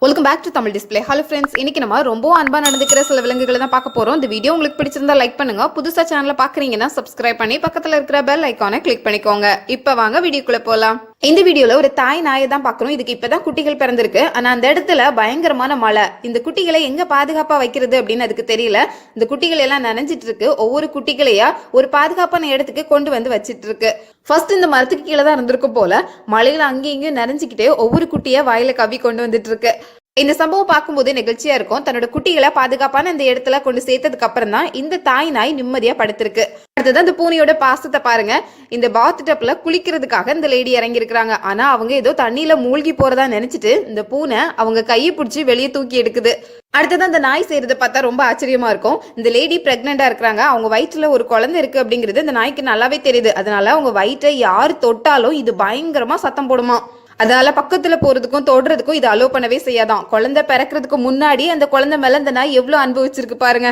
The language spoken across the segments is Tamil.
Welcome back to Tamil display hello friends இன்னைக்கு நம்ம ரொம்ப அன்பாக நடந்துக்கிற சில விலங்குகளை தான் பார்க்க போகிறோம் இந்த வீடியோ உங்களுக்கு பிடிச்சிருந்தா லைக் பண்ணுங்க. புதுசாக சேனலை பார்க்குறீங்கன்னா சப்ஸ்கிரைப் பண்ணி பக்கத்தில் இருக்கிற பெல் ஐக்கானை கிளிக் பண்ணிக்கோங்க. இப்போ வாங்க வீடியோக்குள்ளே போகலாம் இந்த வீடியோல ஒரு தாய் நாயை தான் பார்க்கணும். இதுக்கு இப்பதான் குட்டிகள் பிறந்திருக்கு. ஆனா அந்த இடத்துல பயங்கரமான மழை. இந்த குட்டிகளை எங்க பாதுகாப்பா வைக்கிறது அப்படின்னு அதுக்கு தெரியல. இந்த குட்டிகள் எல்லாம் நனைஞ்சிட்டு இருக்கு ஒவ்வொரு குட்டிகளையா ஒரு பாதுகாப்பான இடத்துக்கு கொண்டு வந்து வச்சிட்டு இருக்கு ஃபர்ஸ்ட் இந்த மரத்துக்கு கீழே தான் இருந்திருக்கும் போல மழையில அங்கேயும் இங்கேயும் நனைஞ்சுக்கிட்டே ஒவ்வொரு குட்டியை வாயில கவி கொண்டு வந்துட்டு இருக்கு இந்த சம்பவம் பார்க்கும்போது நெகிழ்ச்சியா இருக்கும். தன்னோட குட்டிகளை பாதுகாப்பான இந்த இடத்துல கொண்டு சேர்த்ததுக்கு அப்புறம் தான் இந்த தாய் நாய் நிம்மதியா படுத்திருக்கு. அடுத்தது அந்த பூனையோட பாசத்தை பாருங்க. இந்த பாத் டப்ல குளிக்கிறதுக்காக இந்த லேடி இறங்கியிருக்கிறாங்க. ஆனா அவங்க ஏதோ தண்ணியில மூழ்கி போறதா நினைச்சிட்டு இந்த பூனை அவங்க கையை பிடிச்சி வெளியே தூக்கி எடுக்குது. அடுத்தது அந்த நாய் செய்யறதை பார்த்தா ரொம்ப ஆச்சரியமா இருக்கும். இந்த லேடி பிரெக்னெண்டா இருக்கிறாங்க. அவங்க வயிற்றுல ஒரு குழந்தை இருக்கு அப்படிங்கிறது இந்த நாய்க்கு நல்லாவே தெரியுது. அதனால அவங்க வயிற்றை யார் தொட்டாலும் இது பயங்கரமா சத்தம் போடுமா. அதனால பக்கத்துல போறதுக்கும் தொடுறதுக்கும் இது அலோ பண்ணவே செய்யாதான். குழந்தை பிறக்கிறதுக்கு முன்னாடி அந்த குழந்தை மேல இந்த நாய் எவ்வளவு அனுபவிச்சிருக்கு பாருங்க.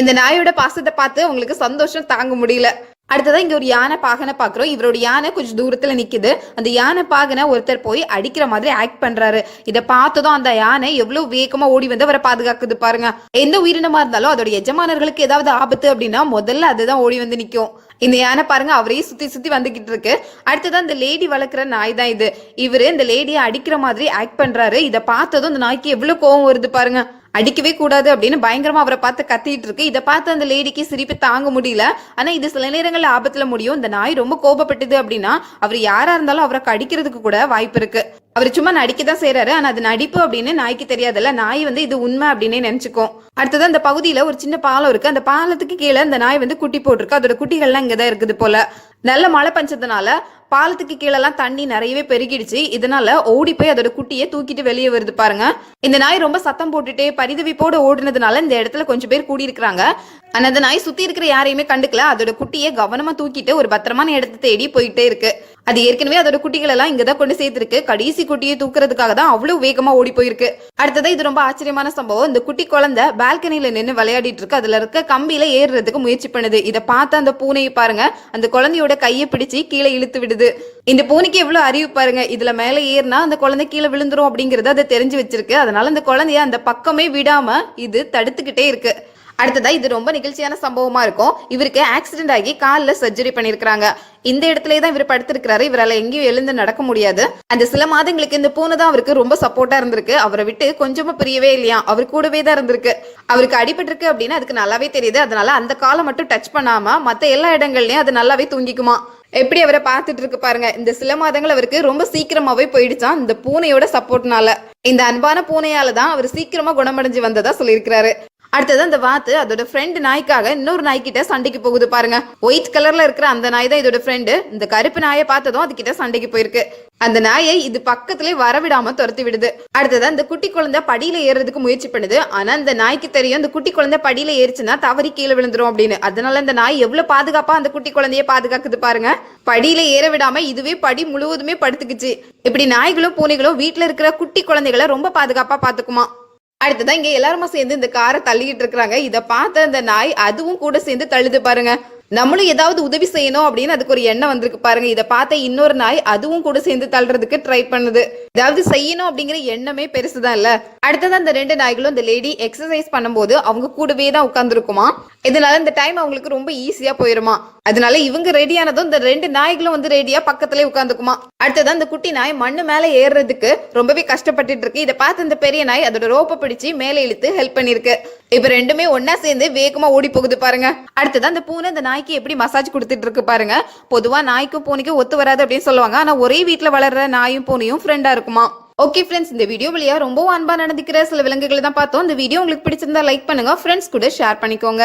இந்த நாயோட பாசத்தை பார்த்து உங்களுக்கு சந்தோஷம் தாங்க முடியல. அடுத்ததான் இங்க ஒரு யானை பாகனை பாக்குறோம். இவரோட யானை கொஞ்சம் தூரத்துல நிக்குது. அந்த யானை பாகனை ஒருத்தர் போய் அடிக்கிற மாதிரி ஆக்ட் பண்றாரு. இதை பார்த்ததும் அந்த யானை எவ்வளவு வேகமா ஓடி வந்து அவரை பாதுகாக்குது பாருங்க. எந்த உயிரினமா இருந்தாலும் அதோட எஜமானர்களுக்கு ஏதாவது ஆபத்து அப்படின்னா முதல்ல அதுதான் ஓடி வந்து நிக்கும். இந்த யானை பாருங்க அவரையே சுத்தி சுத்தி வந்துகிட்டு இருக்கு. அடுத்தது இந்த லேடி வளர்க்குற நாய் தான் இது. இவரு இந்த லேடியை அடிக்கிற மாதிரி ஆக்ட் பண்றாரு. இதை பார்த்ததும் இந்த நாய்க்கு எவ்வளவு கோவம் வருது பாருங்க. அடிக்கவே கூடாது அப்படின்னு பயங்கரமா அவரை பார்த்து கத்திட்டு இருக்கு. இதை பார்த்து அந்த லேடிக்கு சிரிப்பு தாங்க முடியல. ஆனா இது சில நேரங்களில் ஆபத்துல முடியும். இந்த நாய் ரொம்ப கோபப்பட்டது அப்படின்னா அவர் யாரா இருந்தாலும் அவரை கடிக்கிறதுக்கு கூட வாய்ப்பு இருக்கு. அவர் சும்மா நடிக்க தான் செய்யறாரு ஆனா அது நடிப்பு அப்படின்னு நாய்க்கு தெரியாதுல்ல. நாய் வந்து இது உண்மை அப்படின்னே நினைச்சுக்கும். அடுத்தது அந்த பகுதியில ஒரு சின்ன பாலம் இருக்கு. அந்த பாலத்துக்கு கீழே அந்த நாய் வந்து குட்டி போட்டிருக்கு. அதோட குட்டிகள்லாம் இங்கதான் இருக்குது போல. நல்ல மழை பஞ்சதுனால பாலத்துக்கு கீழெல்லாம் தண்ணி நிறையவே பெருகிடுச்சு. இதனால ஓடி போய் அதோட குட்டியை தூக்கிட்டு வெளியே வருது பாருங்க. இந்த நாய் ரொம்ப சத்தம் போட்டுட்டு பரிதவிப்போடு ஓடுனதுனால இந்த இடத்துல கொஞ்சம் பேர் கூடியிருக்கிறாங்க. ஆனா அந்த நாய் சுத்தி இருக்கிற யாரையுமே கண்டுக்கல. அதோட குட்டியை கவனமா தூக்கிட்டு ஒரு பத்திரமான இடத்தை தேடி போயிட்டே இருக்கு. அது ஏற்கனவே அதோட குட்டிகள் எல்லாம் இங்கதான் கொண்டு சேர்த்திருக்கு. கடைசி குட்டியை தூக்குறதுக்காக தான் அவ்வளவு வேகமா ஓடி போயிருக்கு. அடுத்ததான் இது ரொம்ப ஆச்சரியமான சம்பவம். இந்த குட்டி குழந்தை பால்கனில நின்று விளையாடிட்டு இருக்கு. அதுல இருக்க கம்பியில ஏறுறதுக்கு முயற்சி பண்ணுது. இதை பார்த்த அந்த பூனையை பாருங்க. அந்த குழந்தையோட கையை பிடிச்சி கீழே இழுத்து விடுது. இந்த பூனைக்கு எவ்வளவு அறிவு பாருங்க. இதுல மேல ஏறினா அந்த குழந்தை கீழே விழுந்துரும் அப்படிங்கறத அதை தெரிஞ்சு வச்சிருக்கு. அதனால அந்த குழந்தைய அந்த பக்கமே விடாம இது தடுத்துக்கிட்டே இருக்கு. அடுத்ததா இது ரொம்ப நிகழ்ச்சியான சம்பவமா இருக்கும். இவருக்கு ஆக்சிடென்ட் ஆகி காலில் சர்ஜரி பண்ணியிருக்கிறாங்க. இந்த இடத்துல தான் இவர் படுத்திருக்கிறாரு. இவரால் எங்கேயும் எழுந்து நடக்க முடியாது. அந்த சில மாதங்களுக்கு இந்த பூனை தான் அவருக்கு ரொம்ப சப்போர்ட்டா இருந்திருக்கு. அவரை விட்டு கொஞ்சமா பிரியவே இல்லையா? அவர் கூடவே தான் இருந்திருக்கு. அவருக்கு அடிபட்டிருக்கு அப்படின்னு அதுக்கு நல்லாவே தெரியுது. அதனால அந்த காலை மட்டும் டச் பண்ணாம மத்த எல்லா இடங்கள்லயும் அது நல்லாவே தூங்கிக்குமா? எப்படி அவரை பார்த்துட்டு இருக்கு பாருங்க. இந்த சில மாதங்கள் அவருக்கு ரொம்ப சீக்கிரமாவே போயிடுச்சான் இந்த பூனையோட சப்போர்ட்னால இந்த அன்பான பூனையால தான் அவர் சீக்கிரமா குணமடைஞ்சு வந்ததா சொல்லியிருக்கிறாரு. அடுத்தது அந்த வாத்து அதோட ஃப்ரெண்டு நாய்க்காக இன்னொரு நாய்க்கிட்ட சண்டைக்கு போகுது பாருங்க. ஒயிட் கலர்ல இருக்கிற அந்த நாய் தான் இதோட ஃப்ரெண்டு இந்த கருப்பு நாயை பார்த்ததும் அது கிட்ட சண்டைக்கு போயிருக்கு. அந்த நாயை இது பக்கத்துலயே வரவிடாம துரத்தி விடுது. அடுத்தது அந்த குட்டி குழந்தை படியில ஏறுறதுக்கு முயற்சி பண்ணுது. ஆனா அந்த நாய்க்கு தெரியும் அந்த குட்டி குழந்தை படியில ஏறிச்சுன்னா தவறி கீழே விழுந்துரும் அப்படின்னு. அதனால அந்த நாய் எவ்வளவு பாதுகாப்பா அந்த குட்டி குழந்தைய பாதுகாக்குது பாருங்க. படியில ஏற விடாம இதுவே படி முழுவதுமே படுத்துக்குச்சு. இப்படி நாய்களும் பூனைகளும் வீட்டுல இருக்கிற குட்டி குழந்தைகளை ரொம்ப பாதுகாப்பா பாத்துக்குமா. அடுத்ததான் இங்க எல்லாருமா சேர்ந்து இந்த காரை தள்ளிக்கிட்டு இருக்காங்க இதை பார்த்த அந்த நாய் அதுவும் கூட சேர்ந்து தள்ளுது பாருங்க. நம்மளும் ஏதாவது உதவி செய்யணும் அப்படின்னு அதுக்கு ஒரு எண்ணம் வந்திருக்கு பாருங்க. இதை பார்த்த இன்னொரு நாய் அதுவும் கூட சேர்ந்து தள்ளுறதுக்கு ட்ரை பண்ணுது. ஏதாவது செய்யணும் அப்படிங்கிற எண்ணமே பெருசுதான் இல்ல. அடுத்தது அந்த ரெண்டு நாய்களும் இந்த லேடி எக்ஸசைஸ் பண்ணும்போது அவங்க கூடவே தான் உட்காந்துருக்குமா இதனால இந்த டைம் அவங்களுக்கு ரொம்ப ஈஸியா போயிருமா. அதனால இவங்க ரெடியானதும் இந்த ரெண்டு நாய்களும் வந்து ரெடியா பக்கத்துல உட்காந்துக்குமா அடுத்தது அந்த குட்டி நாய் மண்ணு மேல ஏறுறதுக்கு ரொம்பவே கஷ்டப்பட்டுட்டு இருக்கு. இதை பார்த்து இந்த பெரிய நாய் அதோட ரோப்பை பிடிச்சு மேலே இழுத்து ஹெல்ப் பண்ணிருக்கு இப்ப ரெண்டுமே ஒன்னா சேர்ந்து வேகமா ஓடி போகுது பாருங்க. அடுத்ததான் அந்த பூனை இந்த நாய்க்கு எப்படி மசாஜ் கொடுத்துட்டு இருக்கு பாருங்க. பொதுவா நாய்க்கும் பூனைக்கும் ஒத்து வராது அப்படின்னு சொல்லுவாங்க. ஆனா ஒரே வீட்டுல வளர்ற நாயும் பூனையும் ஃப்ரெண்டா இருக்குமா? ஓகே ஃப்ரெண்ட்ஸ் இந்த வீடியோ வழியா ரொம்ப அன்பா நடந்துக்கிற சில விலங்குகளை தான் பார்த்தோம். இந்த வீடியோ உங்களுக்கு பிடிச்சிருந்தா லைக் பண்ணுங்க. ஃப்ரெண்ட்ஸ் கூட ஷேர் பண்ணிக்கோங்க.